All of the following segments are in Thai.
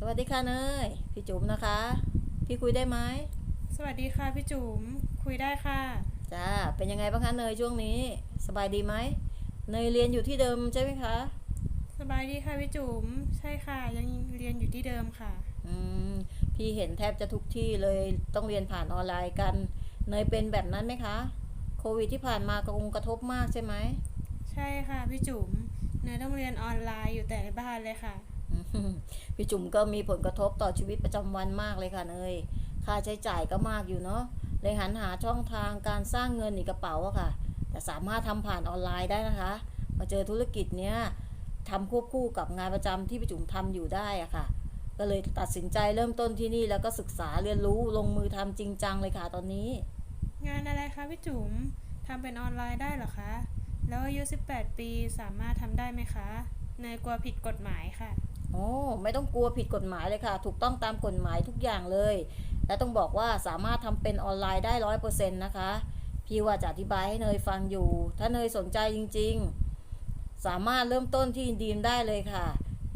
สวัสดีค่ะเนยพี่จุ๋มนะคะ พี่คุยได้ไหมสวัสดีค่ะพี่จุ๋มคุยได้ค่ะจ้าเป็นยังไงบ้างคะเนยช่วงนี้ สบายดีไหมเนยเรียนอยู่ที่เดิมใช่ไหมคะ สบายดีค่ะพี่จุ๋มใช่ค่ะ ยังเรียนอยู่ที่เดิมค่ะอืมพี่เห็นแทบจะทุกที่เลยต้องเรียนผ่านออนไลน์กัน เนยเป็นแบบนั้นไหมคะ โควิดที่ผ่านมากระงกระทบมากใช่ไหม ใช่ค่ะพี่จุ๋มเนยต้องเรียนออนไลน์อยู่แต่ในบ้านเลยค่ะอืม พี่จุ๋มก็มีผลกระทบต่อชีวิตประจำวันมากเลยค่ะเนยค่าใช้จ่ายก็มากอยู่เนาะเลยหันหาช่องทางการสร้างเงินในกระเป๋าอะค่ะ แต่สามารถทำผ่านออนไลน์ได้นะคะ มาเจอธุรกิจเนี้ยทำควบคู่กับงานประจำที่พี่จุ๋มทำอยู่ได้อะค่ะ ก็เลยตัดสินใจเริ่มต้นที่นี่แล้วก็ศึกษาเรียนรู้ลงมือทำจริงจังเลยค่ะตอนนี้ งานอะไรคะพี่จุ๋มทำเป็นออนไลน์ได้เหรอคะ แล้วอายุ 18 ปีสามารถทำได้ไหมคะ เนยกลัวผิดกฎหมายค่ะ โอ้ไม่ต้องกลัวผิดกฎหมายเลยค่ะ ถูกต้องตามกฎหมายทุกอย่างเลย และต้องบอกว่าสามารถทำเป็นออนไลน์ได้ร้อยเปอร์เซ็นต์นะคะ พี่ว่าจะอธิบายให้เนยฟังอยู่ ถ้าเนยสนใจจริง ๆ สามารถเริ่มต้นที่อินดีมได้เลยค่ะ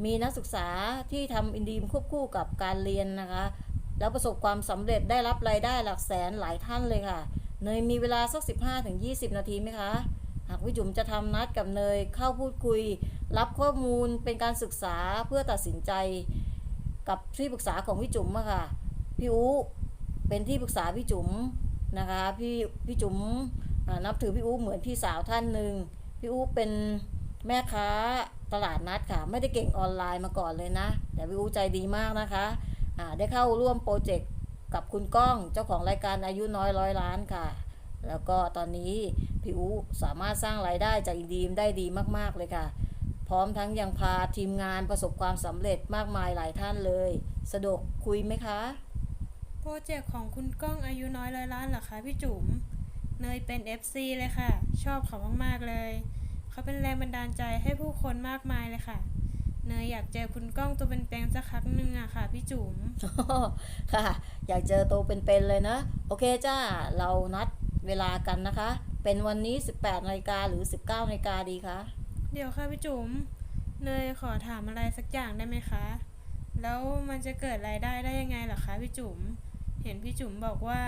มีนักศึกษาที่ทำอินดีมควบคู่กับการเรียนนะคะ แล้วประสบความสำเร็จได้รับรายได้หลักแสนหลายท่านเลยค่ะ เนยมีเวลาสัก 15-20 นาทีไหมคะ หากพี่จุ๋มจะทำนัดกับเนยเข้าพูดคุย รับข้อมูลเป็นการศึกษาเพื่อตัดสินใจ กับที่ปรึกษาของพี่จุ๋มอะค่ะพี่อูเป็นที่ปรึกษาพี่จุ๋มนะคะพี่พี่จุ๋มนับถือพี่อูเหมือนพี่สาวท่านหนึ่งพี่อูเป็นแม่ค้าตลาดนัดค่ะ ไม่ได้เก่งออนไลน์มาก่อนเลยนะ แต่พี่อูใจดีมากนะคะได้เข้าร่วมโปรเจกต์กับคุณก้องเจ้าของรายการอายุน้อยร้อยล้านค่ะ แล้วก็ตอนนี้พี่อูสามารถสร้างรายได้จากอินดีมได้ดีมากๆเลยค่ะ พร้อมทั้งยังพาทีมงานประสบความสำเร็จมากมายหลายท่านเลย สะดวกคุยไหมคะ โปรเจกต์ของคุณก้องอายุน้อยร้อยล้านเหรอคะพี่จุ๋มเนยเป็น FC เลยค่ะ ชอบเขามากๆเลย เขาเป็นแรงบันดาลใจให้ผู้คนมากมายเลยค่ะเนยอยากเจอคุณก้องตัวเป็นๆสักครั้งหนึ่งอะค่ะพี่จุ๋มค่ะ อยากเจอตัวเป็นๆเลยนะ โอเคจ้า เรานัด เวลากันนะคะ เป็นวันนี้ 18นาฬิกาหรือ 19นาฬิกาดีคะเดี๋ยวค่ะพี่จุ๋มเนยขอถามอะไรสักอย่างได้ไหมคะ แล้วมันจะเกิดรายได้ได้ยังไงเหรอคะพี่จุ๋มเห็นพี่จุ๋มบอกว่า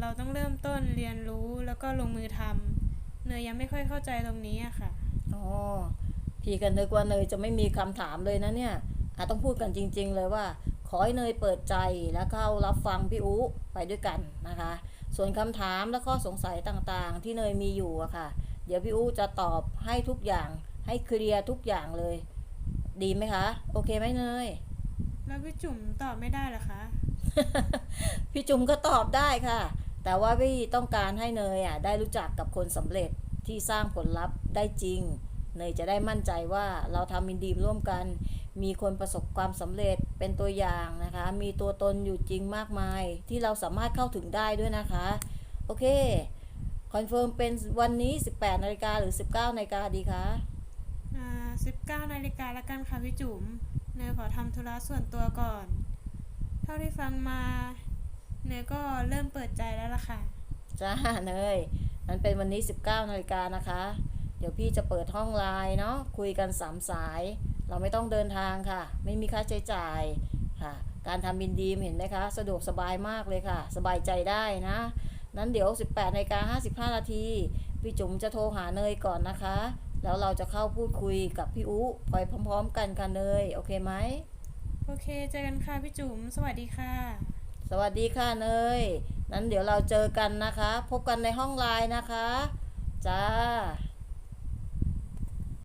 เราต้องเริ่มต้นเรียนรู้แล้วก็ลงมือทำเนยยังไม่ค่อยเข้าใจตรงนี้อะค่ะอ๋อพี่กันนึกว่าเนยจะไม่มีคำถามเลยนะเนี่ยอาต้องพูดกันจริง ๆ เลยว่า ขอให้เนยเปิดใจและเข้ารับฟังพี่อูไปด้วยกันนะคะ ส่วนคำถามและข้อสงสัยต่างๆ ที่เนยมีอยู่อะค่ะ เดี๋ยวพี่อูจะตอบให้ทุกอย่างให้เคลียร์ทุกอย่างเลย ดีไหมคะ โอเคไหมเนย แล้วพี่จุ๋มตอบไม่ได้เหรอคะ พี่จุ๋มก็ตอบได้ค่ะ แต่ว่าพี่ต้องการให้เนยอะได้รู้จักกับคนสำเร็จที่สร้างผลลัพธ์ได้จริง เนยจะได้มั่นใจว่าเราทำอินดีมร่วมกัน มีคนประสบความสำเร็จเป็นตัวอย่างนะคะ มีตัวตนอยู่จริงมากมาย ที่เราสามารถเข้าถึงได้ด้วยนะคะ โอเค คอนเฟิร์มเป็นวันนี้ 18นาฬิกาหรือ 19นาฬิกาดีคะอ่า19นาฬิกาละกันค่ะพี่จุ๋มเนยขอทำธุระส่วนตัวก่อน เท่าที่ฟังมาเนยก็เริ่มเปิดใจแล้วล่ะค่ะ จ้าเนยนั้นเป็นวันนี้ 19นาฬิกานะคะ เดี๋ยวพี่จะเปิดห้องไลน์เนาะคุยกัน3สาย เราไม่ต้องเดินทางค่ะ ไม่มีค่าใช้จ่ายค่ะ การทำบินดีมเห็นไหมคะ สะดวกสบายมากเลยค่ะ สบายใจได้นะนั้นเดี๋ยว 18นาฬิกา55 นาที พี่จุ๋มจะโทรหาเนยก่อนนะคะ แล้วเราจะเข้าพูดคุยกับพี่อุไปพร้อม ๆ กันค่ะเนย โอเคไหม โอเค เจอกันค่ะพี่จุ๋ม สวัสดีค่ะ สวัสดีค่ะเนย นั้นเดี๋ยวเราเจอกันนะคะ พบกันในห้องไลน์นะคะ จ้า